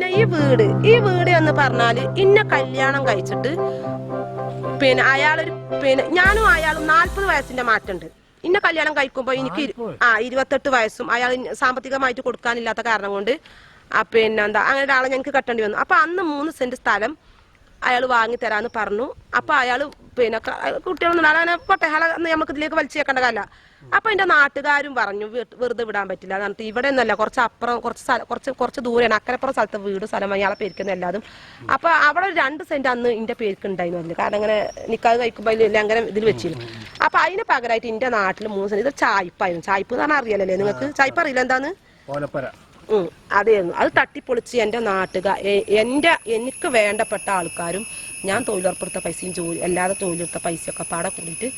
പിന്നെ ഈ വീട് ഈ വീട് എന്ന് പറഞ്ഞാൽ ഇന്ന കല്യാണം കഴിച്ചിട്ട് പിന്നെ അയാളൊരു പിന്നെ ഞാനും അയാളും നാല്പത് വയസ്സിന്റെ മാറ്റമുണ്ട്. ഇന്ന കല്യാണം കഴിക്കുമ്പോ എനിക്ക് ആ ഇരുപത്തെട്ട് വയസ്സും അയാൾ സാമ്പത്തികമായിട്ട് കൊടുക്കാനില്ലാത്ത കാരണം കൊണ്ട് ആ പിന്നെ എന്താ അങ്ങനെ ഒരാളെ ഞങ്ങൾക്ക് കെട്ടേണ്ടി വന്നു. അപ്പൊ അന്ന് മൂന്ന് സെന്റ് സ്ഥലം അയാൾ വാങ്ങി തരാന്ന് പറഞ്ഞു. അപ്പൊ അയാൾ പിന്നെ കുട്ടികളൊന്നും അങ്ങനെ പോട്ടെ അയാളെ നമുക്ക് ഇതിലേക്ക് വലിച്ചേക്കേണ്ട കാല അപ്പൊ എന്റെ നാട്ടുകാരും പറഞ്ഞു വെറുതെ വിടാൻ പറ്റില്ല എന്നിട്ട് ഇവിടെ ഒന്നല്ല കുറച്ച് അപ്പുറം കുറച്ച് കുറച്ച് കുറച്ച് ദൂരെയാണ്. അക്കരപ്പുറം സ്ഥലത്ത് വീട് സ്ഥലം അയാളെ പേരിക്കുന്ന എല്ലാതും. അപ്പൊ അവിടെ രണ്ട് സെന്റ് അന്ന് എന്റെ പേർക്ക് ഉണ്ടായിരുന്നു കാരണം അങ്ങനെ നിക്കാതെ കഴിക്കുമ്പോ എല്ലാം അങ്ങനെ ഇതിൽ വെച്ചിരുന്നു അപ്പൊ അതിന് പകരമായിട്ട് എന്റെ നാട്ടിൽ മൂന്ന് സെന്റ് ഇത് ചായ്പായിരുന്നു ചായ്പ് എന്ന് പറഞ്ഞാൽ അറിയാലല്ലേ നിങ്ങൾക്ക്? ചായ്പ് അറിയില്ല എന്താന്ന് ഉം, അതെയായിരുന്നു അത് തട്ടിപ്പൊളിച്ച് എന്റെ നാട്ടുകാർ എന്റെ എനിക്ക് വേണ്ടപ്പെട്ട ആൾക്കാരും ഞാൻ തൊഴിലുറപ്പെടുത്ത പൈസയും ജോലി അല്ലാതെ തൊഴിലെടുത്ത പൈസയൊക്കെ പാടെ കൂടിയിട്ട്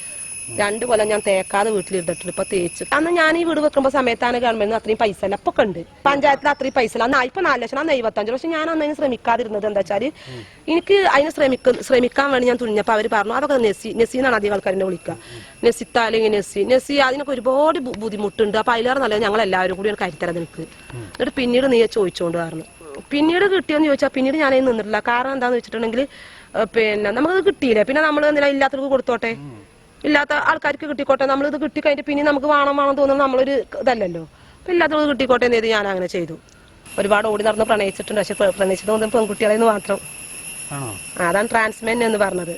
രണ്ട് കൊല്ലം ഞാൻ തേക്കാതെ വീട്ടിലിരുന്നിട്ടുണ്ട്. ഇപ്പൊ തേച്ച്. അന്ന് ഞാൻ ഈ വീട് വെക്കുമ്പോ സമയത്താണ് ഗവൺമെന്റ് അത്രയും പൈസ അല്ല അപ്പൊ ഉണ്ട്. പഞ്ചായത്തിൽ അത്രയും പൈസ ഇല്ല. ഇപ്പൊ നാല് ലക്ഷം അന്ന് എഴുപത്തഞ്ച് പക്ഷെ ഞാൻ അന്ന് അതിന് ശ്രമിക്കാതിരുന്നത് എന്താ വെച്ചാൽ എനിക്ക് അതിന് ശ്രമിക്ക ശ്രമിക്കാൻ വേണ്ടി ഞാൻ തുണിഞ്ഞപ്പോ അവർ പറഞ്ഞു അതൊക്കെ നെസി നെസി എന്നാണ് അധികം ആൾക്കാരെ വിളിക്കുക നെസിത്ത അല്ലെങ്കിൽ നെസി നെസി അതിനൊക്കെ ഒരുപാട് ബുദ്ധിമുട്ടുണ്ട്. അപ്പൊ അതിലേറെ നല്ലത് ഞങ്ങൾ എല്ലാവരും കൂടി കരുത്തരം നിനക്ക് എന്നിട്ട് പിന്നീട് നീ ചോദിച്ചോണ്ട് പറഞ്ഞു. പിന്നീട് കിട്ടിയെന്ന് ചോദിച്ചാൽ പിന്നീട് ഞാൻ നിന്നിട്ടില്ല. കാരണം എന്താന്ന് വെച്ചിട്ടുണ്ടെങ്കിൽ പിന്നെ നമുക്ക് കിട്ടിയില്ല? പിന്നെ നമ്മൾ എന്തിനാ ഇല്ലാത്തവർക്ക് കൊടുത്തോട്ടെ? ഇല്ലാത്ത ആൾക്കാർക്ക് കിട്ടിക്കോട്ടെ. നമ്മളിത് കിട്ടിക്കഴിഞ്ഞിട്ട് പിന്നെ നമുക്ക് വേണം വേണം തോന്നുന്നത് നമ്മളൊരു ഇതല്ലല്ലോ. അപ്പൊ ഇല്ലാത്തത് കിട്ടിക്കോട്ടെ എന്ന് ചെയ്ത് ഞാൻ അങ്ങനെ ചെയ്തു. ഒരുപാട് ഓടി നടന്ന് പ്രണയിച്ചിട്ടുണ്ട്. പക്ഷെ പ്ര- പ്രണയിച്ചത് കൊണ്ട് പെൺകുട്ടികളെ മാത്രം. അതാണ് ട്രാൻസ്മെൻ എന്ന് പറഞ്ഞത്.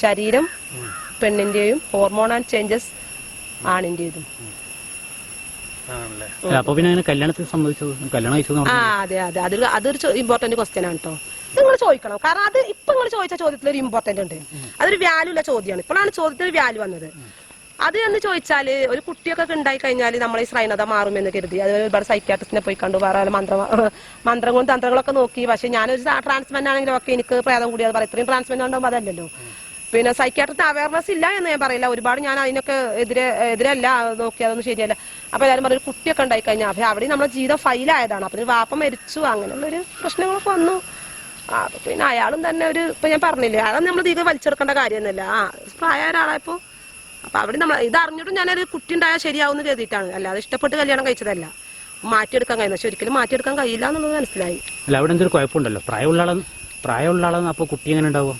ശരീരം പെണ്ണിന്റെയും ഹോർമോൺ ആൻഡ് ചേഞ്ചസ് ആണിന്റേതും. ആണല്ലേ? അപ്പൊ പിന്നെ അങ്ങനെ കല്യാണത്തിന് സംബന്ധിച്ചത് കല്യാണം കഴിച്ചത് ആ അതെ അതെ. അതൊരു അതൊരു ഇമ്പോർട്ടന്റ് ക്വസ്റ്റ്യൻ ആണ് കേട്ടോ നിങ്ങൾ ചോദിക്കണം. കാരണം അത് ഇപ്പൊ നിങ്ങൾ ചോദിച്ച ചോദ്യത്തിൽ ഒരു ഇമ്പോർട്ടന്റ് ഉണ്ട്. അതൊരു വാല്യൂ ഉള്ള ചോദ്യമാണ് ഇപ്പോഴാണ് ചോദ്യത്തിന് വാല്യൂ വന്നത്. അത് എന്ന് ചോദിച്ചാൽ ഒരു കുട്ടിയൊക്കെ ഉണ്ടായി കഴിഞ്ഞാൽ നമ്മൾ ഈ ശ്രൈണത മാറുമെന്ന് കരുതി. അത് ഒരുപാട് സൈക്യാട്രിസ്റ്റിനെ പോയി കണ്ടു. വേറെ മന്ത്ര മന്ത്രങ്ങളും തന്ത്രങ്ങളൊക്കെ നോക്കി. പക്ഷെ ഞാനൊരു ട്രാൻസ്മെന്റ് ആണെങ്കിലും ഒക്കെ എനിക്ക് പ്രേതം കൂടിയത് പറയാം. ഇത്രയും ട്രാൻസ്മെന്റ് ഉണ്ടാകുമ്പോൾ അതല്ലല്ലോ. പിന്നെ സൈക്യാട്രിസ്റ്റ് അവയർനെസ് ഇല്ല എന്ന് ഞാൻ പറയില്ല. ഒരുപാട് ഞാൻ അതിനൊക്കെ എതിരെ എതിരല്ല. നോക്കിയതൊന്നും ശരിയല്ല. അപ്പൊ എല്ലാവരും പറയും കുട്ടിയൊക്കെ ഉണ്ടായി കഴിഞ്ഞാൽ അവിടെ നമ്മുടെ ജീവിതം ഫൈലായതാണ് അപ്പൊ വാപ്പ മരിച്ചു. അങ്ങനെയുള്ളൊരു പ്രശ്നങ്ങളൊക്കെ വന്നു. ആ, അപ്പൊ പിന്നെ അയാളും തന്നെ ഒരു ഇപ്പൊ ഞാൻ പറഞ്ഞില്ലേ അയാളും നമ്മൾ തീരെ വലിച്ചെടുക്കേണ്ട കാര്യമൊന്നുമില്ല. ആ പ്രായമായ ഒരാളായപ്പോ അപ്പൊ അവിടെ നമ്മൾ ഇത് അറിഞ്ഞിട്ടും ഞാനൊരു കുട്ടി ഉണ്ടായാൽ ശരിയാവുമെന്ന് കരുതിയിട്ടാണ്. അല്ലാതെ ഇഷ്ടപ്പെട്ട് കല്യാണം കഴിച്ചതല്ല. മാറ്റിയെടുക്കാൻ കഴിയുന്ന പക്ഷെ ഒരിക്കലും മാറ്റിയെടുക്കാൻ കഴിയില്ല എന്നുള്ളത് മനസ്സിലായി. അല്ല അവിടെ എന്തൊരു കുഴപ്പമുണ്ടല്ലോ? പ്രായമുള്ള ആളെന്ന് പ്രായമുള്ള ആളെന്ന് അപ്പൊ കുട്ടി എങ്ങനെ ഉണ്ടാവും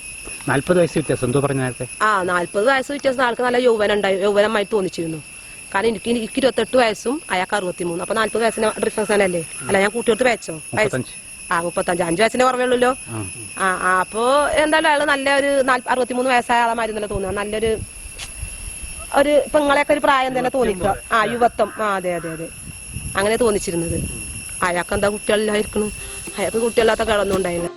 നാല്പത് വയസ്സ് വ്യത്യാസം. എന്തോ പറഞ്ഞ നേരത്തെ. ആ നാല്പത് വയസ്സ് വ്യത്യാസം. ആൾക്ക് നല്ല യൗവനം ഉണ്ടായി യൗവനമായി തോന്നിച്ചിരുന്നു. കാരണം എനിക്ക് എനിക്ക് ഇരുപത്തെട്ട് വയസ്സും അയാൾക്ക് അറുപത്തിമൂന്ന്. അപ്പൊ നാല്പത് വയസ്സിന് ഡിഫറൻസ് തന്നെ അല്ലേ അല്ല ഞാൻ കൂട്ടിയെടുത്ത് വെച്ചോ? വയസ്സ് ആ മുപ്പത്തഞ്ച്. അഞ്ചു വയസ്സിന്റെ കുറവുള്ളൂല്ലോ ആ. ആ അപ്പോ എന്തായാലും അയാൾ നല്ല ഒരു അറുപത്തിമൂന്ന് വയസ്സായ ആളെ തന്നെ തോന്നുക നല്ലൊരു ഒരു പെങ്ങളെയൊക്കെ ഒരു പ്രായം തന്നെ തോന്നിക്കുക ആ യുവത്വം. ആ അതെ അതെ അതെ. അങ്ങനെ തോന്നിച്ചിരുന്നത്. അയാൾക്ക് എന്താ കുട്ടികളില്ലായിരിക്കണം അയാൾക്ക് കുട്ടികളില്ലാത്ത കിടന്നുണ്ടായില്ല.